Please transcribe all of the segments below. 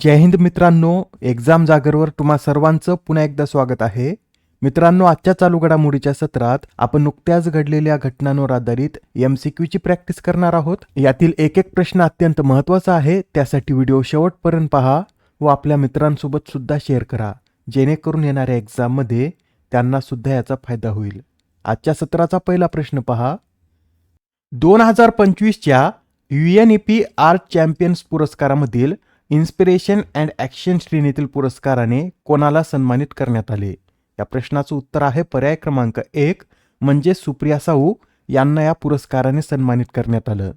जय हिंद मित्रांनो एक्झाम जागरवर तुम्हा सर्वांचं पुन्हा एकदा स्वागत आहे. मित्रांनो आजच्या चालू घडामोडीच्या सत्रात आपण नुकत्याच घडलेल्या घटनांवर आधारित एम सी क्यूची प्रॅक्टिस करणार आहोत. यातील एक एक प्रश्न अत्यंत महत्त्वाचा आहे त्यासाठी व्हिडिओ शेवटपर्यंत पहा व आपल्या मित्रांसोबत सुद्धा शेअर करा. जेणेकरून येणाऱ्या एक्झाममध्ये त्यांना सुद्धा याचा फायदा होईल. आजच्या सत्राचा पहिला प्रश्न पहा. दोन हजार पंचवीसच्या U N E P art champions पुरस्कारामधील inspiration and action श्रेणीतील पुरस्काराने कोणाला सन्मानित करण्यात आले? या प्रश्नाचं उत्तर आहे पर्याय क्रमांक एक म्हणजे सुप्रिया साहू यांना या पुरस्काराने सन्मानित करण्यात आलं.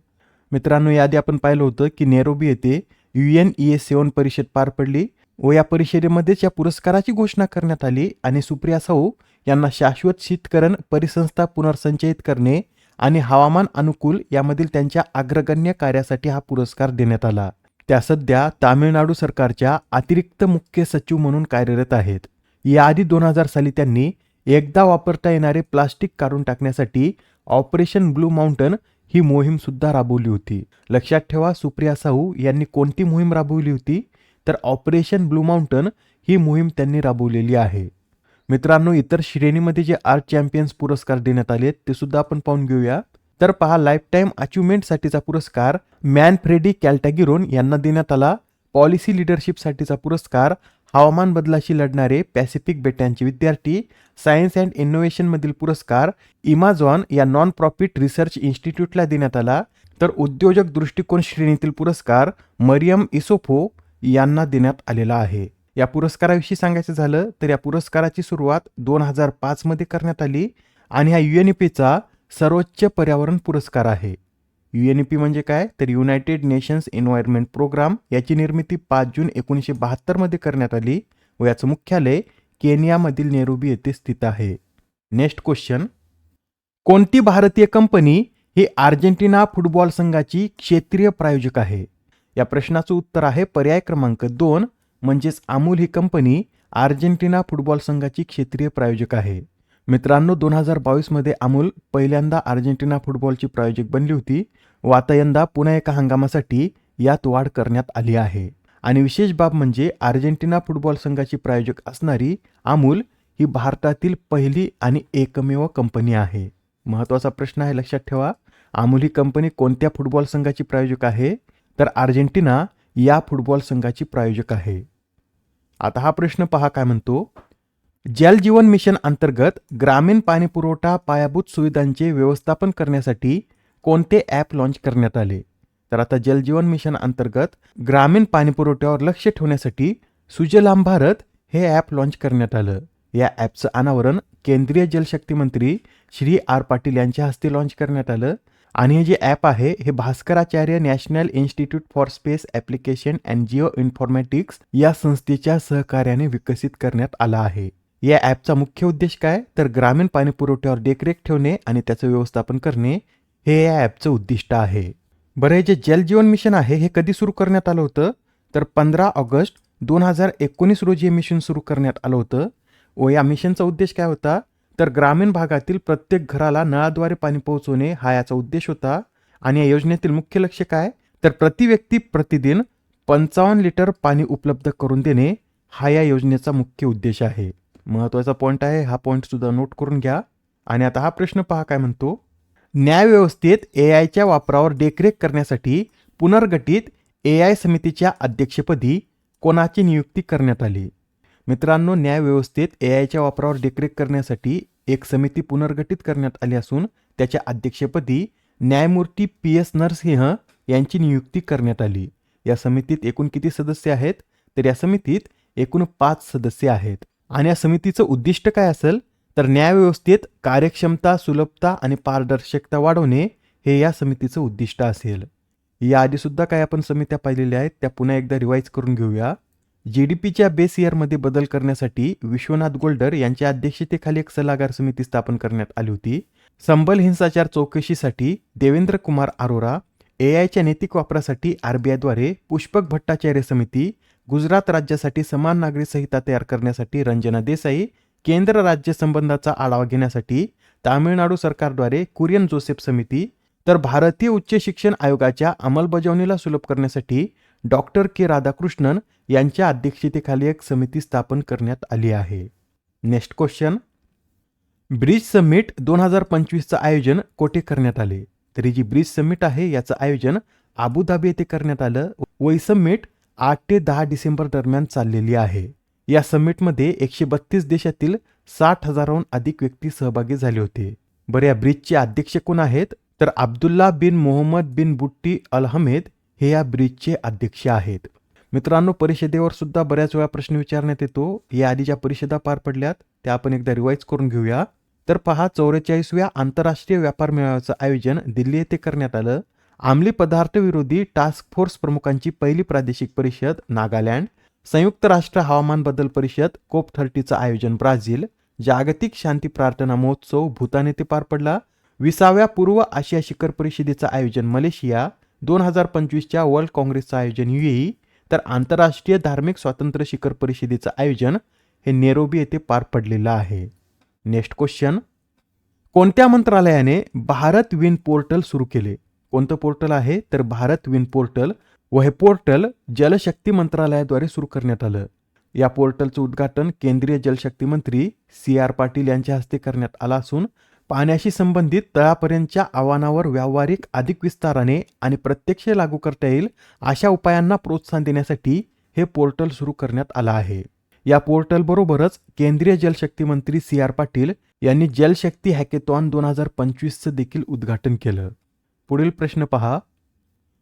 मित्रांनो याआधी आपण पाहिलं होतं की नेरोबी येथे U N E S seven परिषद पार पडली. व या परिषदेमध्येच या पुरस्काराची घोषणा करण्यात आली आणि सुप्रिया साहू यांना शाश्वत शीतकरण परिसंस्था पुनर्संचयित करणे आणि हवामान अनुकूल यामधील त्यांच्या अग्रगण्य कार्यासाठी हा पुरस्कार देण्यात आला. त्या सध्या तामिळनाडू सरकारच्या अतिरिक्त मुख्य सचिव म्हणून कार्यरत आहेत. याआधी दोन हजार साली त्यांनी एकदा वापरता येणारे प्लास्टिक काढून टाकण्यासाठी ऑपरेशन ब्लू माउंटन ही मोहीम सुद्धा राबवली होती. लक्षात ठेवा सुप्रिया साहू यांनी कोणती मोहीम राबवली होती? तर ऑपरेशन ब्लू माउंटन ही मोहीम त्यांनी राबवलेली आहे. मित्रांनो इतर श्रेणीमध्ये जे आर्ट चॅम्पियन्स पुरस्कार देण्यात आले ते सुद्धा आपण पाहून घेऊया. तर पहा लाईफ टाईम अचिव्हमेंटसाठीचा पुरस्कार मॅन फ्रेडी कॅल्टॅगिरोन यांना देण्यात आला. पॉलिसी लिडरशिपसाठीचा पुरस्कार हवामान बदलाशी लढणारे पॅसिफिक बेट्यांचे विद्यार्थी. सायन्स अँड इनोव्हेशनमधील पुरस्कार इमाझॉन या नॉन प्रॉफिट रिसर्च इन्स्टिट्यूटला देण्यात आला. तर उद्योजक दृष्टिकोन श्रेणीतील पुरस्कार मरियम इसोफो यांना देण्यात आलेला आहे. या पुरस्काराविषयी सांगायचं झालं तर या पुरस्काराची सुरुवात दोन हजार पाचमध्ये करण्यात आली आणि हा यू एन पीचा सर्वोच्च पर्यावरण पुरस्कार आहे. यू एन पी म्हणजे काय? तर युनायटेड नेशन्स एन्व्हायरमेंट प्रोग्राम याची निर्मिती पाच जून एकोणीसशे बहात्तरमध्ये करण्यात आली व याचं मुख्यालय केनियामधील नेरुबी येथे स्थित आहे. नेक्स्ट क्वेश्चन कोणती भारतीय कंपनी ही अर्जेंटिना फुटबॉल संघाची क्षेत्रीय प्रायोजक आहे? या प्रश्नाचं उत्तर आहे पर्याय क्रमांक दोन म्हणजेच अमूल ही कंपनी अर्जेंटिना फुटबॉल संघाची क्षेत्रीय प्रायोजक आहे. मित्रांनो दोन हजार बावीसमध्ये अमूल पहिल्यांदा अर्जेंटिना फुटबॉलची प्रायोजक बनली होती. व आता यंदा पुन्हा एका हंगामासाठी यात वाढ करण्यात आली आहे. आणि विशेष बाब म्हणजे अर्जेंटिना फुटबॉल संघाची प्रायोजक असणारी अमूल ही भारतातील पहिली आणि एकमेव कंपनी आहे. महत्त्वाचा प्रश्न आहे लक्षात ठेवा. अमूल ही कंपनी कोणत्या फुटबॉल संघाची प्रायोजक आहे? तर अर्जेंटिना या फुटबॉल संघाची प्रायोजक आहे. आता हा प्रश्न पहा काय म्हणतो? जल जीवन मिशन अंतर्गत ग्रामीण पाणी पुरवठा पायाभूत सुविधांचे व्यवस्थापन करण्यासाठी कोणते ॲप लॉन्च करण्यात आले? तर आता जल जीवन मिशन अंतर्गत ग्रामीण पाणी पुरवठ्यावर लक्ष ठेवण्यासाठी सुजलाम भारत हे ॲप लॉन्च करण्यात आलं. या ॲपचं अनावरण केंद्रीय जलशक्ती मंत्री श्री आर पाटील यांच्या हस्ते लॉन्च करण्यात आलं आणि हे जे ॲप आहे हे Bhaskaracharya national institute for space application and geo informatics या संस्थेच्या सहकार्याने विकसित करण्यात आला आहे. या ॲपचा मुख्य उद्देश काय? तर ग्रामीण पाणी पुरवठ्यावर देखरेख ठेवणे आणि त्याचं व्यवस्थापन करणे हे या ॲपचं उद्दिष्ट आहे. बरं हे जे जलजीवन मिशन आहे हे कधी सुरू करण्यात आलं होतं? तर पंधरा ऑगस्ट दोन हजार एकोणीस रोजी हे मिशन सुरू करण्यात आलं होतं. व या मिशनचा उद्देश काय होता? तर ग्रामीण भागातील प्रत्येक घराला नळाद्वारे पाणी पोहोचवणे हा याचा उद्देश होता. आणि या योजनेतील मुख्य लक्ष काय? तर प्रति व्यक्ती प्रतिदिन पंचावन्न लिटर पाणी उपलब्ध करून देणे हा या योजनेचा मुख्य उद्देश आहे. महत्त्वाचा पॉईंट आहे. हा पॉईंट सुद्धा नोट करून घ्या. आणि आता हा प्रश्न पहा काय म्हणतो. न्यायव्यवस्थेत ए आयच्या वापरावर देखरेख करण्यासाठी पुनर्गठित ए आय समितीच्या अध्यक्षपदी कोणाची नियुक्ती करण्यात आली? मित्रांनो न्यायव्यवस्थेत ए आयच्या वापरावर देखरेख करण्यासाठी एक समिती पुनर्गठित करण्यात आली असून त्याच्या अध्यक्षपदी न्यायमूर्ती पी एस नरसिंह यांची नियुक्ती करण्यात आली. या समितीत एकूण किती सदस्य आहेत? तर या समितीत एकूण पाच सदस्य आहेत. आणि या समितीचं उद्दिष्ट काय असेल? तर न्यायव्यवस्थेत कार्यक्षमता सुलभता आणि पारदर्शकता वाढवणे हे या समितीचं उद्दिष्ट असेल. याआधी सुद्धा काय आपण समित्या पाहिलेल्या आहेत त्या पुन्हा एकदा रिवाईज करून घेऊया. जी डी पीच्या बेस इयरमध्ये बदल करण्यासाठी विश्वनाथ गोल्डर यांच्या अध्यक्षतेखाली एक सल्लागार समिती स्थापन करण्यात आली होती. संबल हिंसाचार चौकशीसाठी देवेंद्र कुमार अरोरा ए आयच्या नैतिक वापरासाठी आरबीआयद्वारे पुष्पक भट्टाचार्य समिती गुजरात राज्यासाठी समान नागरी संहिता तयार करण्यासाठी रंजना देसाई केंद्र राज्य संबंधाचा आढावा घेण्यासाठी तामिळनाडू सरकारद्वारे कुरियन जोसेफ समिती तर भारतीय उच्च शिक्षण आयोगाच्या अंमलबजावणीला सुलभ करण्यासाठी डॉक्टर के राधाकृष्णन यांच्या अध्यक्षतेखाली एक समिती स्थापन करण्यात आली आहे. Next question. ब्रिज समिट दोन हजार पंचवीसचं आयोजन कोठे करण्यात आले? तरी जी ब्रिज समिट आहे याचं आयोजन अबुधाबी येथे करण्यात आलं. वै समिट आठ ते दहा डिसेंबर दरम्यान चाललेली आहे. या समिटमध्ये एकशे बत्तीस देशातील साठ हजाराहून अधिक व्यक्ती सहभागी झाले होते. बरं या ब्रिजचे अध्यक्ष कोण आहेत? तर अब्दुल्ला बिन मोहम्मद बिन बुट्टी अल हमेद हे या ब्रिजचे अध्यक्ष आहेत. मित्रांनो परिषदेवर सुद्धा बऱ्याच वेळा प्रश्न विचारण्यात येतो. या आधी ज्या परिषदा पार पडल्यात त्या आपण एकदा रिवाईज करून घेऊया. तर पहा चौवेचाळीसव्या आंतरराष्ट्रीय व्यापार मेळाव्याचं आयोजन दिल्ली येथे करण्यात आलं. अंमली पदार्थ विरोधी टास्क फोर्स प्रमुखांची पहिली प्रादेशिक परिषद नागालँड संयुक्त राष्ट्र हवामान बदल परिषद कोप थर्टीचं आयोजन ब्राझील जागतिक शांती प्रार्थना महोत्सव भूतान येथे पार पडला विसाव्या पूर्व आशिया शिखर परिषदेचं आयोजन मलेशिया दोन हजार पंचवीसच्या वर्ल्ड काँग्रेसचं आयोजन युएई तर आंतरराष्ट्रीय धार्मिक स्वातंत्र्य शिखर परिषदेचं आयोजन हे नेरोबी येथे पार पडलेलं आहे. Next question. कोणत्या मंत्रालयाने भारत विन पोर्टल सुरू केले? कोणतं पोर्टल आहे? तर भारत विन पोर्टल व हे पोर्टल जलशक्ती मंत्रालयाद्वारे सुरू करण्यात आलं. या पोर्टलचं उद्घाटन केंद्रीय जलशक्ती मंत्री सी आर पाटील यांच्या हस्ते करण्यात आलं असून पाण्याशी संबंधित तळापर्यंतच्या आव्हानावर व्यावहारिक अधिक विस्ताराने आणि प्रत्यक्ष लागू करता येईल अशा उपायांना प्रोत्साहन देण्यासाठी हे पोर्टल सुरू करण्यात आलं आहे. या पोर्टलबरोबरच केंद्रीय जलशक्ती मंत्री सी आर पाटील यांनी जलशक्ती हॅकेथॉन दोन हजार पंचवीसचं देखील उद्घाटन केलं. पुढील प्रश्न पहा.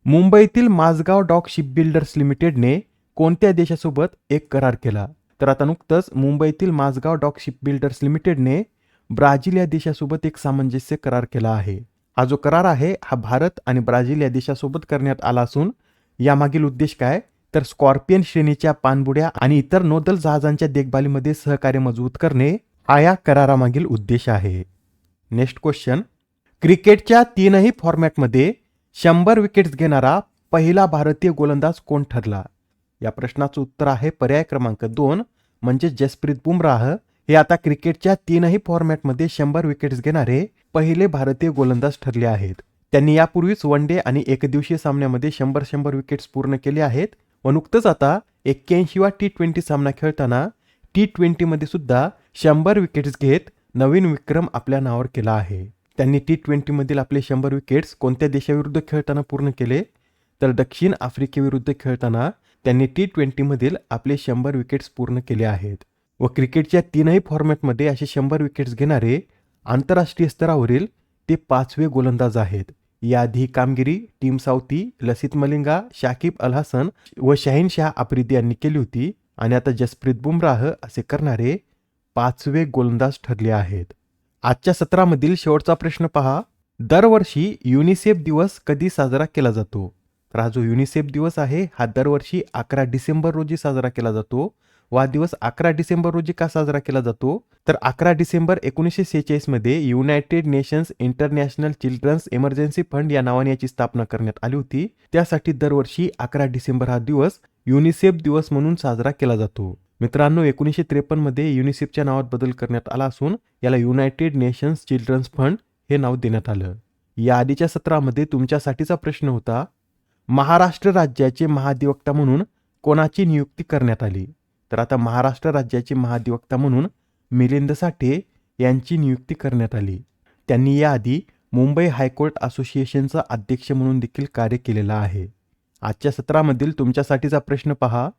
मुंबईतील माझगाव डॉक शिपबिल्डर्स लिमिटेडने कोणत्या देशासोबत एक करार केला? तर आता नुकतंच मुंबईतील माझगाव डॉक शिपबिल्डर्स लिमिटेडने ब्राझील या देशासोबत एक सामंजस्य करार केला आहे. हा जो करार आहे हा भारत आणि ब्राझील या देशासोबत करण्यात आला असून यामागील उद्देश काय? तर स्कॉर्पियन श्रेणीच्या पाणबुड्या आणि इतर नौदल जहाजांच्या देखभालीमध्ये सहकार्य मजबूत करणे हा या करारामागील उद्देश आहे. Next question. क्रिकेटच्या तीनही फॉर्मॅटमध्ये शंभर विकेट्स घेणारा पहिला भारतीय गोलंदाज कोण ठरला? या प्रश्नाचं उत्तर आहे पर्याय क्रमांक दोन म्हणजे जसप्रीत बुमराह. हे आता क्रिकेटच्या तीनही फॉर्मॅटमध्ये शंभर विकेट्स घेणारे पहिले भारतीय गोलंदाज ठरले आहेत. त्यांनी यापूर्वीच वन डे आणि एकदिवसीय सामन्यामध्ये शंभर शंभर विकेट्स पूर्ण केले आहेत. व नुकतंच आता एक्क्याऐंशीवा टी ट्वेंटी सामना खेळताना टी ट्वेंटीमध्ये सुद्धा शंभर विकेट्स घेत नवीन विक्रम आपल्या नावावर केला आहे. त्यांनी टी ट्वेंटीमधील आपले शंभर विकेट्स कोणत्या देशाविरुद्ध खेळताना पूर्ण केले? तर दक्षिण आफ्रिकेविरुद्ध खेळताना त्यांनी टी ट्वेंटीमधील आपले शंभर विकेट्स पूर्ण केले आहेत. व क्रिकेटच्या तीनही फॉर्मॅटमध्ये असे शंभर विकेट्स घेणारे आंतरराष्ट्रीय स्तरावरील ते पाचवे गोलंदाज आहेत. याआधी ही कामगिरी टीम साऊथी लसित मलिंगा शाकिब अल हसन व शाहीन शाह आफ्रिदी यांनी केली होती आणि आता जसप्रीत बुमराह असे करणारे पाचवे गोलंदाज ठरले आहेत. आजच्या सत्रामधील शेवटचा प्रश्न पहा. दरवर्षी युनिसेफ दिवस कधी साजरा केला जातो? तर हा जो युनिसेफ दिवस आहे हा दरवर्षी अकरा डिसेंबर रोजी साजरा केला जातो. वा दिवस अकरा डिसेंबर रोजी का साजरा केला जातो? तर अकरा डिसेंबर एकोणीसशे सेहेचाळीसमध्ये United Nations International Children's Emergency Fund या नावाने याची स्थापना करण्यात आली होती. त्यासाठी दरवर्षी अकरा डिसेंबर हा दिवस युनिसेफ दिवस म्हणून साजरा केला जातो. मित्रांनो एकोणीसशे त्रेपन्नमध्ये युनिसेफच्या नावात बदल करण्यात आला असून याला युनायटेड नेशन्स चिल्ड्रन्स फंड हे नाव देण्यात आलं. या आधीच्या सत्रामध्ये तुमच्यासाठीचा प्रश्न होता महाराष्ट्र राज्याचे महाधिवक्ता म्हणून कोणाची नियुक्ती करण्यात आली? तर आता महाराष्ट्र राज्याचे महाधिवक्ता म्हणून मिलिंद साठे यांची नियुक्ती करण्यात आली. त्यांनी याआधी मुंबई हायकोर्ट असोसिएशनचा अध्यक्ष म्हणून देखील कार्य केलेलं आहे. आजच्या सत्रामधील तुमच्यासाठीचा प्रश्न पहा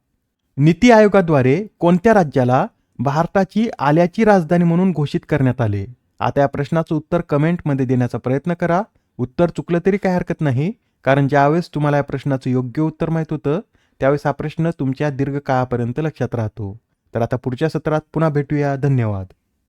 नीती आयोगाद्वारे कोणत्या राज्याला भारताची आल्याची राजधानी म्हणून घोषित करण्यात आले? आता या प्रश्नाचं उत्तर कमेंटमध्ये देण्याचा प्रयत्न करा. उत्तर चुकलं तरी काही हरकत नाही कारण ज्यावेळेस तुम्हाला या प्रश्नाचं योग्य उत्तर माहीत होतं त्यावेळेस हा प्रश्न तुमच्या दीर्घकाळापर्यंत लक्षात राहतो. तर आता पुढच्या सत्रात पुन्हा भेटूया. धन्यवाद.